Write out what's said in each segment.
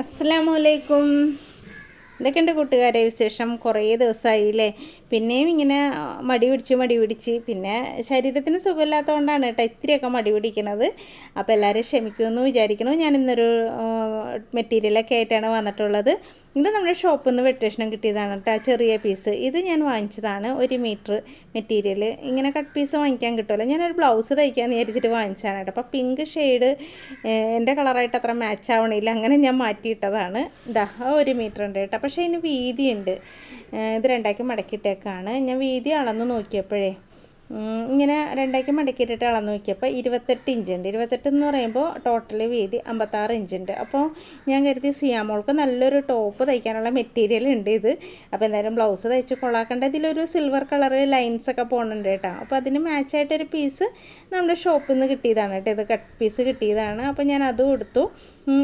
അസ്സലാമു അലൈക്കും എന്തൊക്കെയുണ്ട് കൂട്ടുകാരെ വിശേഷം? കുറേ ദിവസമായില്ലേ പിന്നെയും ഇങ്ങനെ മടി പിടിച്ച് മടി പിടിച്ച്. പിന്നെ ശരീരത്തിന് സുഖമില്ലാത്തതുകൊണ്ടാണ് കേട്ടോ ഇത്തിരിയൊക്കെ മടി പിടിക്കുന്നത് അപ്പോൾ എല്ലാവരും ക്ഷമിക്കുമെന്ന് വിചാരിക്കുന്നു. ഞാൻ ഇന്നൊരു മെറ്റീരിയലൊക്കെ ആയിട്ടാണ് വന്നിട്ടുള്ളത്. ഇത് നമ്മുടെ ഷോപ്പിൽ നിന്ന് വെട്ടേഷനം കിട്ടിയതാണ് കേട്ടോ ചെറിയ പീസ്. ഇത് ഞാൻ വാങ്ങിച്ചതാണ് ഒരു മീറ്റർ മെറ്റീരിയൽ. ഇങ്ങനെ കട്ട് പീസ് വാങ്ങിക്കാൻ കിട്ടുമല്ലോ. ഞാനൊരു ബ്ലൗസ് തയ്ക്കാൻ വിചാരിച്ചിട്ട് വാങ്ങിച്ചതാണ് കേട്ടോ അപ്പോൾ പിങ്ക് ഷെയ്ഡ് എന്റെ കളറായിട്ട് അത്ര മാച്ച് ആവണില്ല. അങ്ങനെ ഞാൻ മാറ്റിയിട്ടതാണ്. ഇതാ ഒരു മീറ്റർ ഉണ്ട് കേട്ടോ പക്ഷേ ഇതിന് വീതിയുണ്ട്. ഇത് രണ്ടാക്കി മടക്കിയിട്ടേക്കാണ്. ഞാൻ വീതി അളന്ന് നോക്കിയപ്പോഴേ ഇങ്ങനെ രണ്ടാക്കി മടക്കിയിട്ടിട്ട് അളന്ന് നോക്കിയപ്പോൾ ഇരുപത്തെട്ട് ഇഞ്ച് ഉണ്ട് ഇരുപത്തെട്ട് എന്ന് പറയുമ്പോൾ ടോട്ടൽ വീതി അമ്പത്താറ് ഇഞ്ചുണ്ട്. അപ്പോൾ ഞാൻ കരുതി സിയാമോൾക്ക് നല്ലൊരു ടോപ്പ് തയ്ക്കാനുള്ള മെറ്റീരിയൽ ഉണ്ട് ഇത്. അപ്പോൾ എന്തായാലും ബ്ലൗസ് തയ്ച്ച് കൊള്ളാക്കേണ്ട ഇതിലൊരു സിൽവർ കളർ ലൈൻസ് ഒക്കെ പോകുന്നുണ്ട് കേട്ടോ. അപ്പോൾ അതിന് മാച്ചായിട്ടൊരു പീസ് നമ്മുടെ ഷോപ്പിൽ നിന്ന് കിട്ടിയതാണ് കേട്ടോ. ഇത് കട്ട് പീസ് കിട്ടിയതാണ്. അപ്പോൾ ഞാൻ അതും എടുത്തു.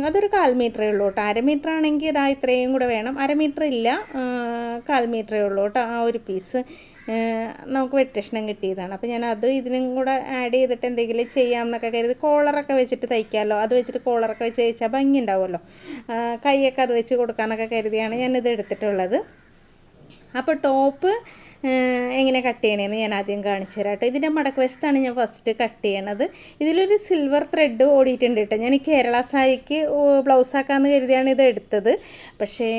അതൊരു കാൽ മീറ്ററേ ഉള്ളൂ കേട്ടോ. അര മീറ്റർ ആണെങ്കിൽ ഇതാ ഇത്രയും കൂടെ വേണം. അര മീറ്റർ ഇല്ല. കാൽ മീറ്ററേ ഉള്ളൂ കേട്ടോ ആ ഒരു പീസ് നമുക്ക് വെട്ടക്ഷണം കിട്ടിയതാണ്. അപ്പോൾ ഞാൻ അത് ഇതിനും കൂടെ ആഡ് ചെയ്തിട്ട് എന്തെങ്കിലും ചെയ്യാം എന്നൊക്കെ കരുതി കോളറൊക്കെ വെച്ചിട്ട് തയ്ക്കാമല്ലോ അത് വെച്ചിട്ട് കോളറൊക്കെ വെച്ച് തയ്ച്ചാൽ ഭംഗി ഉണ്ടാവുമല്ലോ. കൈയൊക്കെ അത് വെച്ച് കൊടുക്കാനൊക്കെ കരുതിയാണ് ഞാനിത് എടുത്തിട്ടുള്ളത്. അപ്പോൾ ടോപ്പ് എങ്ങനെ കട്ട് ചെയ്യണമെന്ന് ഞാൻ ആദ്യം കാണിച്ചു തരാം കേട്ടോ. ഇതിന്റെ മടക്ക് വശത്താണ് ഞാൻ ഫസ്റ്റ് കട്ട് ചെയ്യണത്. ഇതിലൊരു സിൽവർ ത്രെഡ് ഓടിയിട്ടുണ്ട് കേട്ടോ. ഞാൻ കേരള സാരിക്ക് ബ്ലൗസ് ആക്കാമെന്ന് കരുതിയാണ് ഇത് എടുത്തത്. പക്ഷേ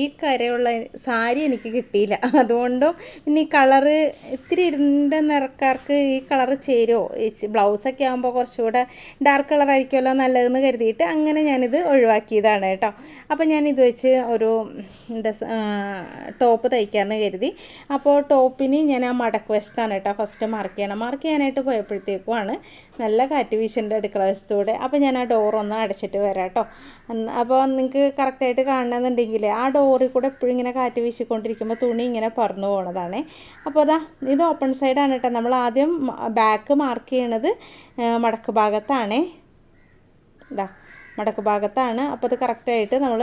ഈ കരയുള്ള സാരി എനിക്ക് കിട്ടിയില്ല. അതുകൊണ്ടും പിന്നെ ഈ കളറ് ഇത്തിരി ഇരുണ്ട നിറക്കാർക്ക് ഈ കളറ് ചേരുമോ ബ്ലൗസൊക്കെ ആകുമ്പോൾ കുറച്ചുകൂടെ ഡാർക്ക് കളർ ആയിരിക്കുമല്ലോ നല്ലതെന്ന് കരുതിയിട്ട് അങ്ങനെ ഞാനിത് ഒഴിവാക്കിയതാണ് കേട്ടോ. അപ്പോൾ ഞാൻ ഇത് വെച്ച് ഒരു എന്താ ടോപ്പ് തയ്ക്കാമെന്ന് കരുതി. അപ്പോൾ ടോപ്പിന് ഞാൻ ആ മടക്ക് വശത്താണ് കേട്ടോ ഫസ്റ്റ് മാർക്ക് ചെയ്യണം മാർക്ക് ചെയ്യാനായിട്ട് പോയപ്പോഴത്തേക്കുമാണ് നല്ല കാറ്റ് വീശന്റെ അടുക്കള വശത്തൂടെ. അപ്പോൾ ഞാൻ ആ ഡോറൊന്ന് അടച്ചിട്ട് വരാം കേട്ടോ. അപ്പോൾ നിങ്ങൾക്ക് കറക്റ്റായിട്ട് കാണണമെന്നുണ്ടെങ്കിൽ ആ ഡോറിൽ കൂടെ എപ്പോഴും ഇങ്ങനെ കാറ്റ് വീശിക്കൊണ്ടിരിക്കുമ്പോൾ തുണി ഇങ്ങനെ പറന്നു പോണതാണ്. അപ്പോൾ അതാ ഇത് ഓപ്പൺ സൈഡാണ് കേട്ടോ നമ്മൾ ആദ്യം ബാക്ക് മാർക്ക് ചെയ്യണത് മടക്ക് ഭാഗത്താണ്. ഇതാ മടക്ക് ഭാഗത്താണ്. അപ്പോൾ അത് കറക്റ്റായിട്ട് നമ്മൾ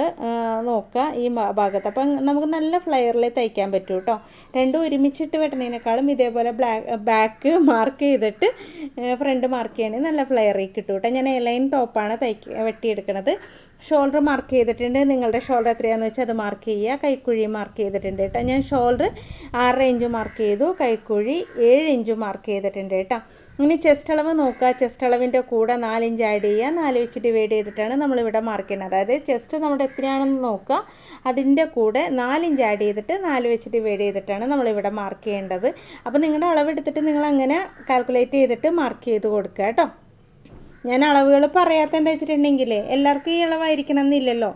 നോക്കുക ഈ ഭാഗത്ത്. അപ്പം നമുക്ക് നല്ല ഫ്ലെയറിൽ തയ്ക്കാൻ പറ്റും കേട്ടോ രണ്ടും ഒരുമിച്ചിട്ട് വെട്ടണേനേക്കാളും ഇതേപോലെ ബ്ലാക്ക് ബാക്ക് മാർക്ക് ചെയ്തിട്ട് ഫ്രണ്ട് മാർക്ക് ചെയ്യണമെങ്കിൽ നല്ല ഫ്ലെയറിൽ കിട്ടും കേട്ടോ ഞാൻ എലൈൻ ടോപ്പാണ് തയ്ക്ക വെട്ടിയെടുക്കണത്. ഷോൾഡർ മാർക്ക് ചെയ്തിട്ടുണ്ട്. നിങ്ങളുടെ ഷോൾഡർ എത്രയാണെന്ന് വെച്ചാൽ അത് മാർക്ക് ചെയ്യുക. കൈക്കുഴി മാർക്ക് ചെയ്തിട്ടുണ്ട് കേട്ടോ ഞാൻ ഷോൾഡർ ആറര ഇഞ്ച് മാർക്ക് ചെയ്തു. കൈക്കുഴി ഏഴ് ഇഞ്ച് മാർക്ക് ചെയ്തിട്ടുണ്ട് കേട്ടോ ഇനി ചെസ്റ്റ് അളവ് നോക്കുക. ചെസ്റ്റ് അളവിന്റെ കൂടെ നാലിഞ്ച് ആഡ് ചെയ്യുക. നാല് വെച്ച് ഡിവൈഡ് ചെയ്തിട്ടാണ് നമ്മളിവിടെ മാർക്ക് ചെയ്യുന്നത്. അതായത് ചെസ്റ്റ് നമ്മുടെ എത്രയാണെന്ന് നോക്കുക. അതിന്റെ കൂടെ നാലിഞ്ച് ആഡ് ചെയ്തിട്ട് നാല് വെച്ച് ഡിവൈഡ് ചെയ്തിട്ടാണ് നമ്മളിവിടെ മാർക്ക് ചെയ്യേണ്ടത്. അപ്പോൾ നിങ്ങളുടെ അളവെടുത്തിട്ട് നിങ്ങൾ അങ്ങനെ കാൽക്കുലേറ്റ് ചെയ്തിട്ട് മാർക്ക് ചെയ്ത് കൊടുക്കുക കേട്ടോ ഞാൻ അളവുകൾ പറയാത്ത എന്താ വെച്ചിട്ടുണ്ടെങ്കിൽ എല്ലാവർക്കും ഈ അളവായിരിക്കണം എന്നില്ലല്ലോ.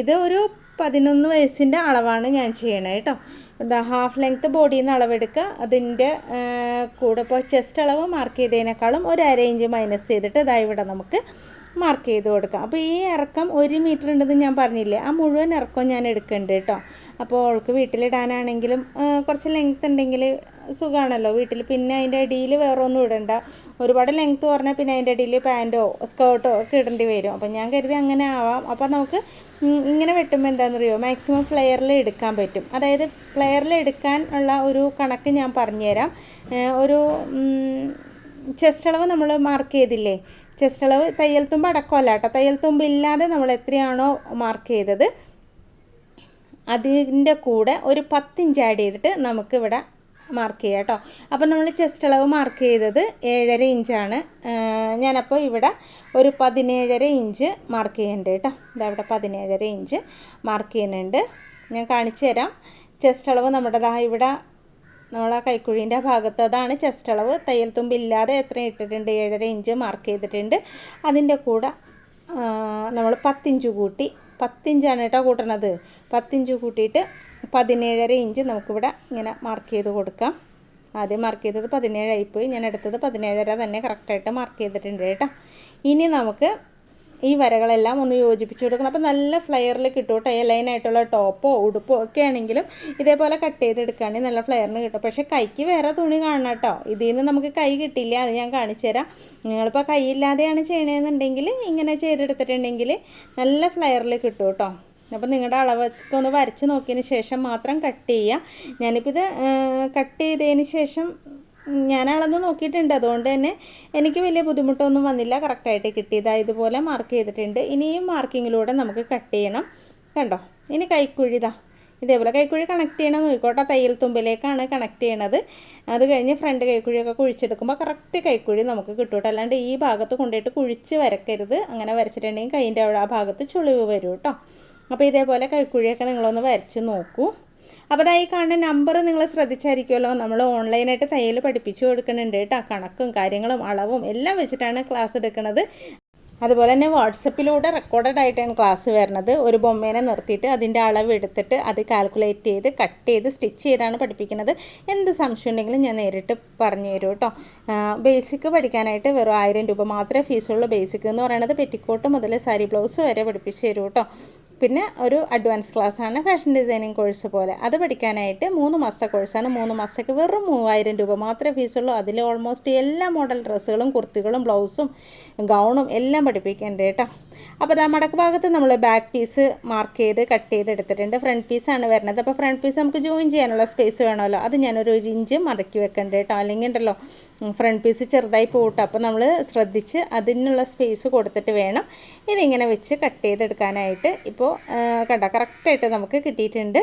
ഇത് ഒരു പതിനൊന്ന് വയസ്സിന്റെ അളവാണ് ഞാൻ ചെയ്യണത് കേട്ടോ. ഹാഫ് ലെങ്ത്ത് ബോഡിയിൽ നിന്ന് അളവെടുക്കുക അതിന്റെ കൂടെ ഇപ്പോൾ ചെസ്റ്റ് അളവ് മാർക്ക് ചെയ്തതിനേക്കാളും ഒരു അര ഇഞ്ച് മൈനസ് ചെയ്തിട്ട് ഇതാ ഇവിടെ നമുക്ക് മാർക്ക് ചെയ്ത് കൊടുക്കാം. അപ്പോൾ ഈ ഇറക്കം ഒരു മീറ്റർ ഉണ്ടെന്ന് ഞാൻ പറഞ്ഞില്ലേ ആ മുഴുവൻ ഇറക്കം ഞാൻ എടുക്കുന്നുണ്ട് കേട്ടോ. അപ്പോൾ അവൾക്ക് വീട്ടിലിടാനാണെങ്കിലും കുറച്ച് ലെങ്ത്ത് ഉണ്ടെങ്കിൽ സുഖമാണല്ലോ വീട്ടിൽ പിന്നെ അതിന്റെ അടിയിൽ വേറൊന്നും ഇടണ്ട. ഒരുപാട് ലെങ്ത്ത് പറഞ്ഞാൽ പിന്നെ അതിന്റെ ഇടയിൽ പാന്റോ സ്കേർട്ടോ ഒക്കെ ഇടേണ്ടി വരും. അപ്പം ഞാൻ കരുതി അങ്ങനെ ആവാം. അപ്പോൾ നമുക്ക് ഇങ്ങനെ വെട്ടുമ്പോൾ എന്താണെന്നറിയോ മാക്സിമം ഫ്ലെയറിൽ എടുക്കാൻ പറ്റും. അതായത് ഫ്ലെയറിൽ എടുക്കാൻ ഉള്ള ഒരു കണക്ക് ഞാൻ പറഞ്ഞുതരാം. ഒരു ചെസ്റ്റ് അളവ് നമ്മൾ മാർക്ക് ചെയ്തില്ലേ? ചെസ്റ്റ് അളവ് തയ്യൽ തുമ്പ് അടക്കമല്ല കേട്ടോ. തയ്യൽ തുമ്പ് ഇല്ലാതെ നമ്മൾ എത്രയാണോ മാർക്ക് ചെയ്തത് അതിന്റെ കൂടെ ഒരു പത്തിഞ്ച് ആഡ് ചെയ്തിട്ട് നമുക്ക് ഇവിടെ മാർക്ക് ചെയ്യാം കേട്ടോ അപ്പോൾ നമ്മൾ ചെസ്റ്റ് അളവ് മാർക്ക് ചെയ്തത് ഏഴര ഇഞ്ചാണ് ഞാനപ്പോൾ ഇവിടെ ഒരു പതിനേഴര ഇഞ്ച് മാർക്ക് ചെയ്യുന്നുണ്ട് കേട്ടോ ഇതാ ഇവിടെ പതിനേഴര ഇഞ്ച് മാർക്ക് ചെയ്യുന്നുണ്ട്. ഞാൻ കാണിച്ചു തരാം. ചെസ്റ്റ് അളവ് നമ്മുടെ ദാ ഇവിടെ നമ്മളെ കൈക്കുഴീന്റെ ഭാഗത്ത് അതാണ് ചെസ്റ്റ് അളവ്. തയ്യൽ തുമ്പില്ലാതെ എത്ര ഇട്ടിട്ടുണ്ട്. ഏഴര ഇഞ്ച് മാർക്ക് ചെയ്തിട്ടുണ്ട്. അതിന്റെ കൂടെ നമ്മൾ പത്തിഞ്ച് കൂട്ടി. പത്തിഞ്ചാണ് കേട്ടോ കൂട്ടണത്. പത്തിഞ്ച് കൂട്ടിയിട്ട് പതിനേഴര ഇഞ്ച് നമുക്കിവിടെ ഇങ്ങനെ മാർക്ക് ചെയ്ത് കൊടുക്കാം. ആദ്യം മാർക്ക് ചെയ്തത് പതിനേഴായിപ്പോയി. ഞാൻ എടുത്തത് പതിനേഴര തന്നെ കറക്റ്റായിട്ട് മാർക്ക് ചെയ്തിട്ടുണ്ട് കേട്ടോ. ഇനി നമുക്ക് ഈ വരകളെല്ലാം ഒന്ന് യോജിപ്പിച്ച് കൊടുക്കണം. അപ്പോൾ നല്ല ഫ്ലെയറിൽ കിട്ടും കേട്ടോ. ലൈനായിട്ടുള്ള ടോപ്പോ ഉടുപ്പോ ഒക്കെ ആണെങ്കിലും ഇതേപോലെ കട്ട് ചെയ്തെടുക്കുകയാണെങ്കിൽ നല്ല ഫ്ലയറിന് കിട്ടും. പക്ഷേ കൈക്ക് വേറെ തുണി കാണണം കേട്ടോ. ഇതിൽ നിന്ന് നമുക്ക് കൈ കിട്ടില്ല. അത് ഞാൻ കാണിച്ചു തരാം. നിങ്ങളിപ്പോൾ കൈയില്ലാതെയാണ് ചെയ്യണമെന്നുണ്ടെങ്കിൽ ഇങ്ങനെ ചെയ്തെടുത്തിട്ടുണ്ടെങ്കിൽ നല്ല ഫ്ലയറിൽ കിട്ടും കേട്ടോ. അപ്പോൾ നിങ്ങളുടെ അളവൊക്കെ ഒന്ന് വരച്ച് നോക്കിയതിന് ശേഷം മാത്രം കട്ട് ചെയ്യുക ഞാനിപ്പോൾ ഇത് കട്ട് ചെയ്തതിന് ശേഷം ഞാൻ അളന്ന് നോക്കിയിട്ടുണ്ട്. അതുകൊണ്ട് തന്നെ എനിക്ക് വലിയ ബുദ്ധിമുട്ടൊന്നും വന്നില്ല. കറക്റ്റായിട്ട് കിട്ടിയതാ ഇതുപോലെ മാർക്ക് ചെയ്തിട്ടുണ്ട്. ഇനിയും മാർക്കിങ്ങിലൂടെ നമുക്ക് കട്ട് ചെയ്യണം. കണ്ടോ? ഇനി കൈക്കുഴിതാ ഇതേപോലെ കൈക്കുഴി കണക്ട് ചെയ്യണം നോക്കിക്കോട്ടെ തയ്യൽ തുമ്പിലേക്കാണ് കണക്ട് ചെയ്യണത്. അത് കഴിഞ്ഞ് ഫ്രണ്ട് കൈക്കുഴിയൊക്കെ കുഴിച്ചെടുക്കുമ്പോൾ കറക്റ്റ് കൈക്കുഴി നമുക്ക് കിട്ടും അല്ലാണ്ട് ഈ ഭാഗത്ത് കൊണ്ടുപോയിട്ട് കുഴിച്ച് വരക്കരുത്. അങ്ങനെ വരച്ചിട്ടുണ്ടെങ്കിൽ കൈന്റെ ആ ഭാഗത്ത് ചുളിവ് വരും കേട്ടോ. അപ്പോൾ ഇതേപോലെ കൈക്കുഴിയൊക്കെ നിങ്ങളൊന്ന് വരച്ച് നോക്കൂ. അപ്പോൾ അതായി കാണുന്ന നമ്പർ നിങ്ങൾ ശ്രദ്ധിച്ചായിരിക്കുമല്ലോ. നമ്മൾ ഓൺലൈനായിട്ട് തയ്യൽ പഠിപ്പിച്ചു കൊടുക്കുന്നുണ്ട് കേട്ടോ. കണക്കും കാര്യങ്ങളും അളവും എല്ലാം വെച്ചിട്ടാണ് ക്ലാസ് എടുക്കുന്നത്. അതുപോലെ തന്നെ വാട്സപ്പിലൂടെ റെക്കോർഡഡ് ആയിട്ടാണ് ക്ലാസ് വരുന്നത്. ഒരു ബൊമ്മേനെ നിർത്തിയിട്ട് അതിന്റെ അളവ് എടുത്തിട്ട് അത് കാൽക്കുലേറ്റ് ചെയ്ത് കട്ട് ചെയ്ത് സ്റ്റിച്ച് ചെയ്താണ് പഠിപ്പിക്കുന്നത്. എന്ത് സംശയം ഉണ്ടെങ്കിലും ഞാൻ നേരിട്ട് പറഞ്ഞു തരും കേട്ടോ. ബേസിക് പഠിക്കാനായിട്ട് വെറും ആയിരം രൂപ മാത്രമേ ഫീസുള്ളൂ ബേസിക് എന്ന് പറയുന്നത് പെറ്റിക്കോട്ട് മുതൽ സാരി ബ്ലൗസ് വരെ പഠിപ്പിച്ച് തരും കേട്ടോ. പിന്നെ ഒരു അഡ്വാൻസ് ക്ലാസ്സാണ് ഫാഷൻ ഡിസൈനിങ് കോഴ്സ് പോലെ. അത് പഠിക്കാനായിട്ട് മൂന്ന് മാസത്തെ കോഴ്സാണ് മൂന്ന് മാസത്തേക്ക് വെറും മൂവായിരം രൂപ മാത്രമേ ഫീസുള്ളൂ അതിൽ ഓൾമോസ്റ്റ് എല്ലാ മോഡൽ ഡ്രസ്സുകളും കുർത്തികളും ബ്ലൗസും ഗൗണും എല്ലാം പഠിപ്പിക്കേണ്ടത് കേട്ടോ. അപ്പോൾ ആ മടക്ക് ഭാഗത്ത് നമ്മൾ ബാക്ക് പീസ് മാർക്ക് ചെയ്ത് കട്ട് ചെയ്ത് എടുത്തിട്ടുണ്ട്. ഫ്രണ്ട് പീസാണ് വരുന്നത്. അപ്പോൾ ഫ്രണ്ട് പീസ് നമുക്ക് ജോയിൻ ചെയ്യാനുള്ള സ്പേസ് വേണമല്ലോ. അത് ഞാനൊരു ഒരു ഇഞ്ച് മടക്കി വെക്കേണ്ടത് കേട്ടോ. അല്ലെങ്കിൽ ഉണ്ടല്ലോ ഫ്രണ്ട് പീസ് ചെറുതായി പോട്ടെ. അപ്പോൾ നമ്മൾ ശ്രദ്ധിച്ച് അതിനുള്ള സ്പേസ് കൊടുത്തിട്ട് വേണം ഇതിങ്ങനെ വെച്ച് കട്ട് ചെയ്തെടുക്കാനായിട്ട്. ഇപ്പോൾ കണ്ട കറക്റ്റായിട്ട് നമുക്ക് കിട്ടിയിട്ടുണ്ട്.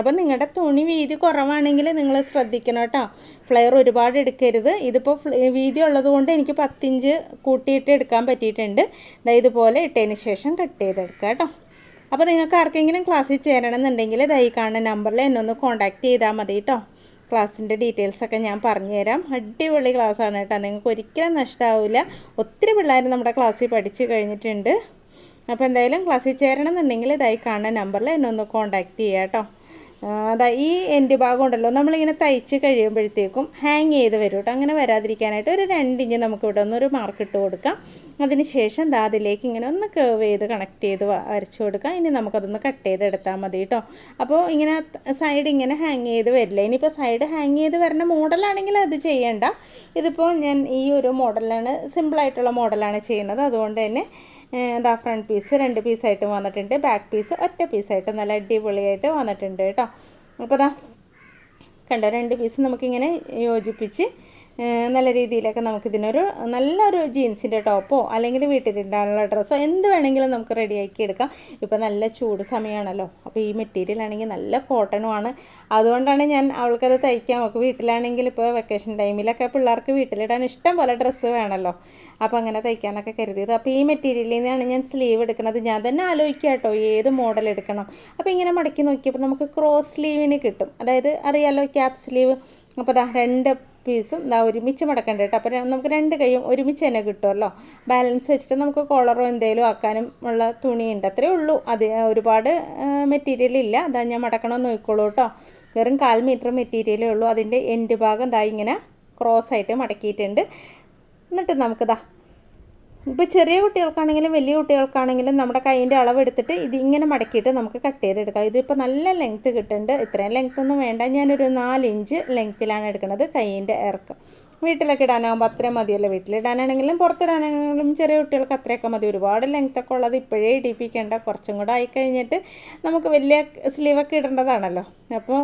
അപ്പോൾ നിങ്ങളുടെ തുണി വീതി കുറവാണെങ്കിൽ നിങ്ങൾ ശ്രദ്ധിക്കണം കേട്ടോ. ഫ്ലെയർ ഒരുപാട് എടുക്കരുത്. ഇതിപ്പോൾ വീതി ഉള്ളതുകൊണ്ട് എനിക്ക് പത്തിഞ്ച് കൂട്ടിയിട്ട് എടുക്കാൻ പറ്റിയിട്ടുണ്ട്. ദാ ഇതുപോലെ ഇട്ടതിന് ശേഷം കട്ട് ചെയ്തെടുക്കുക കേട്ടോ. അപ്പോൾ നിങ്ങൾക്ക് ആർക്കെങ്കിലും ക്ലാസ്സിൽ ചേരണമെന്നുണ്ടെങ്കിൽ ദൈ കാണുന്ന നമ്പറിൽ എന്നെ ഒന്ന് കോൺടാക്റ്റ് ചെയ്താൽ മതി കേട്ടോ. ക്ലാസ്സിന്റെ ഡീറ്റെയിൽസൊക്കെ ഞാൻ പറഞ്ഞുതരാം. അടിപൊളി ക്ലാസ്സാണ് കേട്ടോ. നിങ്ങൾക്ക് ഒരിക്കലും നഷ്ടമാവില്ല ഒത്തിരി പിള്ളേർ നമ്മുടെ ക്ലാസ്സിൽ പഠിച്ചു കഴിഞ്ഞിട്ടുണ്ട്. അപ്പോൾ എന്തായാലും ക്ലാസ്സിൽ ചേരണം എന്നുണ്ടെങ്കിൽ ഇതായി കാണുന്ന നമ്പറിൽ എന്നെ ഒന്ന് കോൺടാക്റ്റ് ചെയ്യുക കേട്ടോ. അതാ ഈ എന്റെ ഭാഗം ഉണ്ടല്ലോ. നമ്മളിങ്ങനെ തയ്ച്ച് കഴിയുമ്പോഴത്തേക്കും ഹാങ് ചെയ്ത് വരും കേട്ടോ. അങ്ങനെ വരാതിരിക്കാനായിട്ട് ഒരു രണ്ടിഞ്ച് നമുക്ക് ഇവിടെ ഒന്നൊരു മാർക്ക് ഇട്ട് കൊടുക്കാം. അതിന് ശേഷം ദാ അതിലേക്ക് ഇങ്ങനെ ഒന്ന് കേവ് ചെയ്ത് കണക്ട് ചെയ്ത് വരച്ചു കൊടുക്കുക. ഇനി നമുക്കതൊന്ന് കട്ട് ചെയ്തെടുത്താൽ മതി കേട്ടോ അപ്പോൾ ഇങ്ങനെ സൈഡ് ഇങ്ങനെ ഹാങ് ചെയ്ത് വരില്ല. ഇനിയിപ്പോൾ സൈഡ് ഹാങ് ചെയ്ത് വരുന്ന മോഡലാണെങ്കിൽ അത് ചെയ്യേണ്ട. ഇതിപ്പോൾ ഞാൻ ഈ ഒരു മോഡലാണ് സിമ്പിളായിട്ടുള്ള മോഡലാണ് ചെയ്യുന്നത്. അതുകൊണ്ട് തന്നെ എന്താ ഫ്രണ്ട് പീസ് രണ്ട് പീസായിട്ട് വന്നിട്ടുണ്ട്. ബാക്ക് പീസ് ഒറ്റ പീസായിട്ട് നല്ല അടിപൊളിയായിട്ട് വന്നിട്ടുണ്ട് കേട്ടോ അപ്പോൾ ദാ കണ്ടോ? രണ്ട് പീസ് നമുക്കിങ്ങനെ യോജിപ്പിച്ച് നല്ല രീതിയിലൊക്കെ നമുക്കിതിനൊരു നല്ലൊരു ജീൻസിന്റെ ടോപ്പോ അല്ലെങ്കിൽ വീട്ടിലിടാനുള്ള ഡ്രസ്സോ എന്ത് വേണമെങ്കിലും നമുക്ക് റെഡിയാക്കി എടുക്കാം. ഇപ്പോൾ നല്ല ചൂട് സമയമാണല്ലോ. അപ്പോൾ ഈ മെറ്റീരിയൽ ആണെങ്കിൽ നല്ല കോട്ടണുമാണ്. അതുകൊണ്ടാണ് ഞാൻ അവൾക്കത് തയ്ക്കാൻ നമുക്ക് വീട്ടിലാണെങ്കിൽ ഇപ്പോൾ വെക്കേഷൻ ടൈമിലൊക്കെ പിള്ളേർക്ക് വീട്ടിലിടാൻ ഇഷ്ടം പോലെ ഡ്രസ്സ് വേണമല്ലോ. അപ്പോൾ അങ്ങനെ തയ്ക്കാനൊക്കെ കരുതിയത്. അപ്പോൾ ഈ മെറ്റീരിയലിൽ നിന്നാണ് ഞാൻ സ്ലീവ് എടുക്കുന്നത്. ഞാൻ തന്നെ ആലോചിക്കുക കേട്ടോ ഏത് മോഡൽ എടുക്കണം. അപ്പോൾ ഇങ്ങനെ മടക്കി നോക്കിയപ്പോൾ നമുക്ക് ക്രോസ് സ്ലീവിന് കിട്ടും. അതായത് അറിയാലോ ക്യാപ് സ്ലീവ്. അപ്പോൾ ദാ രണ്ട് പീസും ഇതാ ഒരുമിച്ച് മടക്കേണ്ട കേട്ടോ അപ്പോൾ നമുക്ക് രണ്ട് കൈയും ഒരുമിച്ച് തന്നെ കിട്ടുമല്ലോ ബാലൻസ് വെച്ചിട്ട് നമുക്ക് കോളറോ എന്തെങ്കിലും ആക്കാനും ഉള്ള തുണിയുണ്ട്. അത്രേ ഉള്ളൂ. അത് ഒരുപാട് മെറ്റീരിയൽ ഇല്ല. അതാ ഞാൻ മടക്കണമെന്ന് നോക്കിക്കോളൂ കേട്ടോ വെറും കാൽ മീറ്റർ മെറ്റീരിയലേ ഉള്ളൂ. അതിന്റെ എൻഡ് ഭാഗം ദാ ഇങ്ങനെ ക്രോസ് ആയിട്ട് മടക്കിയിട്ടുണ്ട്. എന്നിട്ട് നമുക്കിതാ ഇപ്പോൾ ചെറിയ കുട്ടികൾക്കാണെങ്കിലും വലിയ കുട്ടികൾക്കാണെങ്കിലും നമ്മുടെ കൈയിന്റെ അളവ് എടുത്തിട്ട് ഇത് ഇങ്ങനെ മടക്കിയിട്ട് നമുക്ക് കട്ട് ചെയ്തെടുക്കാം ഇതിപ്പോൾ നല്ല ലെങ്ത്ത് കിട്ടുന്നുണ്ട്. ഇത്രയും ലെങ്ത്തൊന്നും വേണ്ട. ഞാനൊരു നാലിഞ്ച് ലെങ്ത്തിലാണ് എടുക്കുന്നത് കൈയിന്റെ ഇറക്കം. വീട്ടിലൊക്കെ ഇടാനാകുമ്പോൾ അത്രയും മതിയല്ലോ വീട്ടിലിടാനാണെങ്കിലും പുറത്തിടാനാണെങ്കിലും ചെറിയ കുട്ടികൾക്ക് അത്രയൊക്കെ മതി. ഒരുപാട് ലെങ്ത്തൊക്കെ ഉള്ളത് ഇപ്പോഴേ ഇടിപ്പിക്കേണ്ട. കുറച്ചും കൂടെ ആയിക്കഴിഞ്ഞിട്ട് നമുക്ക് വലിയ സ്ലീവൊക്കെ ഇടേണ്ടതാണല്ലോ. അപ്പോൾ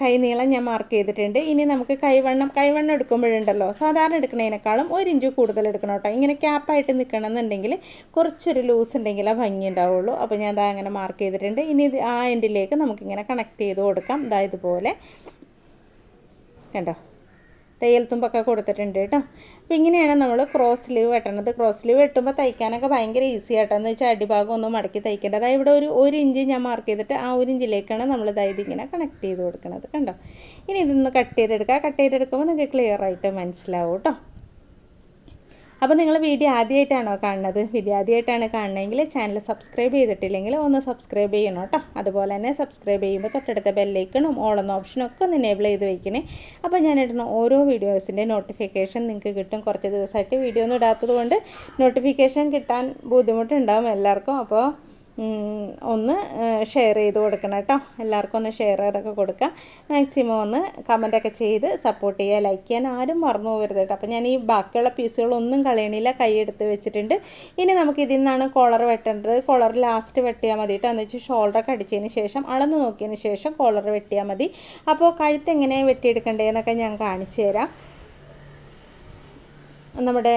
കൈനീളം ഞാൻ മാർക്ക് ചെയ്തിട്ടുണ്ട്. ഇനി നമുക്ക് കൈവണ്ണം കൈവണ്ണം എടുക്കുമ്പോഴുണ്ടല്ലോ. സാധാരണ എടുക്കുന്നതിനേക്കാളും ഒരു ഇഞ്ച് കൂടുതൽ എടുക്കണം കേട്ടോ. ഇങ്ങനെ ക്യാപ്പായിട്ട് നിൽക്കണം എന്നുണ്ടെങ്കിൽ കുറച്ചൊരു ലൂസ് ഉണ്ടെങ്കിൽ ആ ഭംഗി ഉണ്ടാവുള്ളൂ. അപ്പോൾ ഞാൻ അതാ അങ്ങനെ മാർക്ക് ചെയ്തിട്ടുണ്ട്. ഇനി ആ എൻഡിലേക്ക് നമുക്കിങ്ങനെ കണക്ട് ചെയ്ത് കൊടുക്കാം. ഇതാ ഇതുപോലെ. കണ്ടോ? തയ്യൽ തുമ്പൊക്കെ കൊടുത്തിട്ടുണ്ട് കേട്ടോ. അപ്പോൾ ഇങ്ങനെയാണ് നമ്മൾ ക്രോസ് സ്ലീവ് വെട്ടണത്. ക്രോസ് സ്ലീവ് വെട്ടുമ്പോൾ തയ്ക്കാനൊക്കെ ഭയങ്കര ഈസി ആട്ടോ. എന്ന് വെച്ചാൽ അടിഭാഗം ഒന്നും മടക്കി തയ്ക്കേണ്ടത്. അതായത് ഇവിടെ ഒരു ഒരു ഇഞ്ച് ഞാൻ മാർക്ക് ചെയ്തിട്ട് ആ ഒരു ഇഞ്ചിലേക്കാണ് നമ്മൾ ഇതായത് ഇങ്ങനെ കണക്ട് ചെയ്ത് കൊടുക്കുന്നത് കണ്ടോ? ഇനി ഇതൊന്ന് കട്ട് ചെയ്തെടുക്കുക കട്ട് ചെയ്തെടുക്കുമ്പോൾ നിങ്ങൾക്ക് ക്ലിയർ ആയിട്ട് മനസ്സിലാവും കേട്ടോ. അപ്പോൾ നിങ്ങൾ വീഡിയോ ആദ്യമായിട്ടാണോ കാണുന്നത്? വീഡിയോ ആദ്യമായിട്ടാണ് കാണുന്നതെങ്കിൽ ചാനൽ സബ്സ്ക്രൈബ് ചെയ്തിട്ടില്ലെങ്കിൽ ഒന്ന് സബ്സ്ക്രൈബ് ചെയ്യണം കേട്ടോ. അതുപോലെ തന്നെ സബ്സ്ക്രൈബ് ചെയ്യുമ്പോൾ തൊട്ടടുത്ത ബെല്ലൈക്കണും ഓളെന്ന ഓപ്ഷനും ഒക്കെ ഒന്ന് എനേബിൾ ചെയ്ത് വയ്ക്കണേ അപ്പോൾ ഞാൻ ഇടുന്ന ഓരോ വീഡിയോസിന്റെ നോട്ടിഫിക്കേഷൻ നിങ്ങൾക്ക് കിട്ടും. കുറച്ച് ദിവസമായിട്ട് വീഡിയോ ഒന്നും ഇടാത്തത് കൊണ്ട് നോട്ടിഫിക്കേഷൻ കിട്ടാൻ ബുദ്ധിമുട്ടുണ്ടാകും എല്ലാവർക്കും. അപ്പോൾ ഒന്ന് ഷെയർ ചെയ്ത് കൊടുക്കണം കേട്ടോ. എല്ലാവർക്കും ഒന്ന് ഷെയർ ചെയ്തൊക്കെ കൊടുക്കുക മാക്സിമം ഒന്ന് കമന്റൊക്കെ ചെയ്ത് സപ്പോർട്ട് ചെയ്യുക. ലൈക്ക് ചെയ്യാൻ ആരും മറന്നു പോകരുത് കേട്ടോ. അപ്പോൾ ഞാൻ ഈ ബാക്കിയുള്ള പീസുകളൊന്നും കളയണില്ല. കൈ എടുത്ത് വെച്ചിട്ടുണ്ട്. ഇനി നമുക്ക് ഇതിൽ നിന്നാണ് കോളർ വെട്ടേണ്ടത്. കോളർ ലാസ്റ്റ് വെട്ടിയാൽ മതി കേട്ടോ. എന്ന് വെച്ചാൽ ഷോൾഡറൊക്കെ അടിച്ചതിന് ശേഷം അളന്ന് നോക്കിയതിന് ശേഷം കോളർ വെട്ടിയാൽ മതി. അപ്പോൾ കഴുത്ത് എങ്ങനെ വെട്ടിയെടുക്കേണ്ടതെന്നൊക്കെ ഞാൻ കാണിച്ചു തരാം. നമ്മുടെ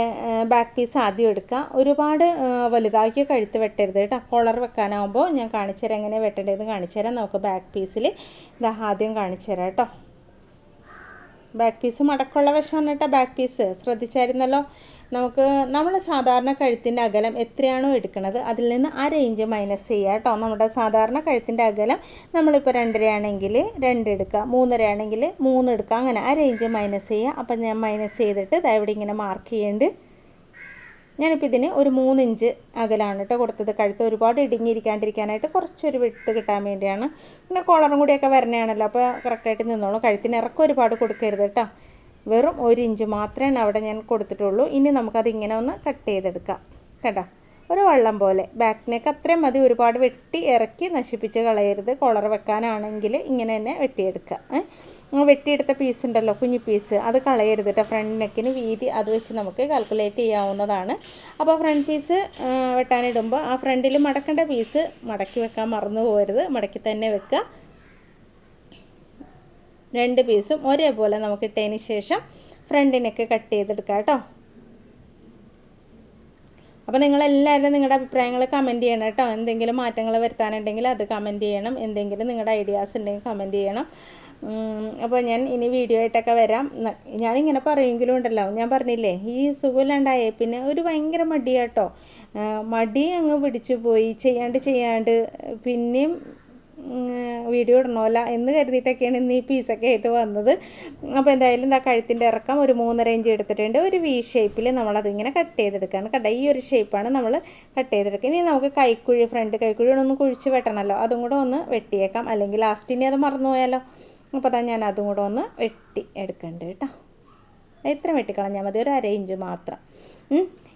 ബാക്ക് പീസ് ആദ്യം എടുക്കുക. ഒരുപാട് വലുതാക്കി കഴുത്ത് വെട്ടരുത് കേട്ടോ. കോളർ വെക്കാനാവുമ്പോൾ ഞാൻ കാണിച്ചു തരാം. എങ്ങനെ വെട്ടേണ്ടതെന്ന് കാണിച്ചു തരാം. നമുക്ക് ബാക്ക് പീസിൽ ഇതാ ആദ്യം കാണിച്ചു തരാം കേട്ടോ. ബാക്ക് പീസ് മടക്കുള്ള വശമാണ് കേട്ടോ ബാക്ക് പീസ് ശ്രദ്ധിച്ചായിരുന്നല്ലോ? നമുക്ക് നമ്മൾ സാധാരണ കഴുത്തിന്റെ അകലം എത്രയാണോ എടുക്കുന്നത് അതിൽ നിന്ന് ആ റേഞ്ച് മൈനസ് ചെയ്യുക കേട്ടോ. നമ്മുടെ സാധാരണ കഴുത്തിന്റെ അകലം നമ്മളിപ്പോൾ രണ്ടരയാണെങ്കിൽ രണ്ട് എടുക്കുക മൂന്നര ആണെങ്കിൽ മൂന്ന് എടുക്കുക അങ്ങനെ ആ റേഞ്ച് മൈനസ് ചെയ്യുക. അപ്പം ഞാൻ മൈനസ് ചെയ്തിട്ട് ഇവിടെ ഇങ്ങനെ മാർക്ക് ചെയ്യേണ്ടത് ഞാനിപ്പോൾ ഇതിന് ഒരു മൂന്നിഞ്ച് അകലാണ് കേട്ടോ കൊടുത്തത്. കഴുത്ത് ഒരുപാട് ഇടുങ്ങിയിരിക്കാണ്ടിരിക്കാനായിട്ട് കുറച്ചൊരു വിട്ട് കിട്ടാൻ വേണ്ടിയാണ്. പിന്നെ കോളറും കൂടിയൊക്കെ വരണയാണല്ലോ. അപ്പോൾ കറക്റ്റായിട്ട് നിന്നോളൂ. കഴുത്തിന് ഇറക്കം ഒരുപാട് കൊടുക്കരുത് കേട്ടോ. വെറും ഒരു ഇഞ്ച് മാത്രമേ അവിടെ ഞാൻ കൊടുത്തിട്ടുള്ളൂ. ഇനി നമുക്കത് ഇങ്ങനെ ഒന്ന് കട്ട് ചെയ്തെടുക്കാം. കേട്ടോ? ഒരു വള്ളം പോലെ. ബാക്ക് നെക്ക് അത്രയും മതി. ഒരുപാട് വെട്ടി ഇറക്കി നശിപ്പിച്ച് കളയരുത്. കോളർ വെക്കാനാണെങ്കിൽ ഇങ്ങനെ തന്നെ വെട്ടിയെടുക്കുക. വെട്ടിയെടുത്ത പീസ് ഉണ്ടല്ലോ കുഞ്ഞു പീസ് അത് കളയരുത് കേട്ടോ. ഫ്രണ്ട് നെക്കിന് വീതി അത് വെച്ച് നമുക്ക് കാൽക്കുലേറ്റ് ചെയ്യാവുന്നതാണ്. അപ്പോൾ ഫ്രണ്ട് പീസ് വെട്ടാനിടുമ്പോൾ ആ ഫ്രണ്ടിൽ മടക്കേണ്ട പീസ് മടക്കി വെക്കാൻ മറന്നു പോകരുത് മടക്കി തന്നെ വെക്കുക. രണ്ട് പീസും ഒരേപോലെ നമുക്ക് ഇട്ടതിന് ശേഷം ഫ്രണ്ടിനൊക്കെ കട്ട് ചെയ്തെടുക്കാം കേട്ടോ. അപ്പോൾ നിങ്ങളെല്ലാവരും നിങ്ങളുടെ അഭിപ്രായങ്ങൾ കമന്റ് ചെയ്യണം കേട്ടോ. എന്തെങ്കിലും മാറ്റങ്ങൾ വരുത്താനുണ്ടെങ്കിൽ അത് കമന്റ് ചെയ്യണം. എന്തെങ്കിലും നിങ്ങളുടെ ഐഡിയാസ് ഉണ്ടെങ്കിൽ കമന്റ് ചെയ്യണം. അപ്പോൾ ഞാൻ ഇനി വീഡിയോ ആയിട്ടൊക്കെ വരാം. ഞാനിങ്ങനെ പറയുമെങ്കിലും ഉണ്ടല്ലോ. ഞാൻ പറഞ്ഞില്ലേ ഈ സുഖമില്ലാണ്ടായ പിന്നെ ഒരു ഭയങ്കര മടിയാട്ടോ മടി അങ്ങ് പിടിച്ചു പോയി. ചെയ്യാണ്ട് ചെയ്യാണ്ട്. പിന്നെയും വീഡിയോ ഇടണമല്ല എന്ന് കരുതിയിട്ടൊക്കെയാണ് ഇന്ന് ഈ പീസൊക്കെ ആയിട്ട് വന്നത്. അപ്പോൾ എന്തായാലും എന്താ കഴുത്തിന്റെ ഇറക്കം ഒരു മൂന്നര ഇഞ്ച് എടുത്തിട്ടുണ്ട്. ഒരു വി ഷേപ്പിൽ നമ്മളതിങ്ങനെ കട്ട് ചെയ്തെടുക്കുകയാണ് കേട്ടോ ഈ ഒരു ഷേപ്പാണ് നമ്മൾ കട്ട് ചെയ്തെടുക്കുക. ഇനി നമുക്ക് കൈക്കുഴി ഫ്രണ്ട് കൈക്കുഴി ഒന്ന് കുഴിച്ച് വെട്ടണമല്ലോ അതും കൂടെ ഒന്ന് വെട്ടിയേക്കാം. അല്ലെങ്കിൽ ലാസ്റ്റ് ഇനി അത് മറന്നുപോയാലോ അപ്പോൾ അതാ ഞാൻ അതും കൂടെ ഒന്ന് വെട്ടി എടുക്കണ്ട് കേട്ടോ. എത്ര വെട്ടിക്കളഞ്ഞാൽ മതി. ഒരു അര ഇഞ്ച് മാത്രം.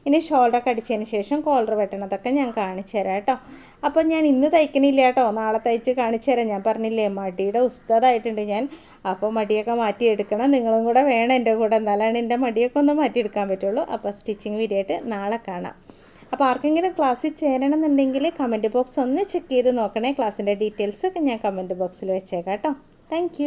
ഇനി ഷോൾഡറൊക്കെ അടിച്ചതിന് ശേഷം കോളർ വെട്ടണതൊക്കെ ഞാൻ കാണിച്ചു തരാം കേട്ടോ. അപ്പോൾ ഞാൻ ഇന്ന് തയ്ക്കണില്ല കേട്ടോ. നാളെ തയ്ച്ച് കാണിച്ചു തരാം. ഞാൻ പറഞ്ഞില്ലേ മടിയുടെ ഉസ്താദായിട്ടുണ്ട് ഞാൻ. അപ്പോൾ മടിയൊക്കെ മാറ്റിയെടുക്കണം. നിങ്ങളും കൂടെ വേണം എന്റെ കൂടെ. എന്നാലാണ് എന്റെ മടിയൊക്കെ ഒന്ന് മാറ്റിയെടുക്കാൻ പറ്റുള്ളൂ. അപ്പോൾ സ്റ്റിച്ചിങ് വീഡിയോ നാളെ കാണാം. അപ്പോൾ ആർക്കെങ്കിലും ക്ലാസ്സിൽ ചേരണം എന്നുണ്ടെങ്കിൽ കമന്റ് ബോക്സ് ഒന്ന് ചെക്ക് ചെയ്ത് നോക്കണേ. ക്ലാസ്സിന്റെ ഡീറ്റെയിൽസ് ഒക്കെ ഞാൻ കമന്റ് ബോക്സിൽ വെച്ചേക്കാം കേട്ടോ. താങ്ക്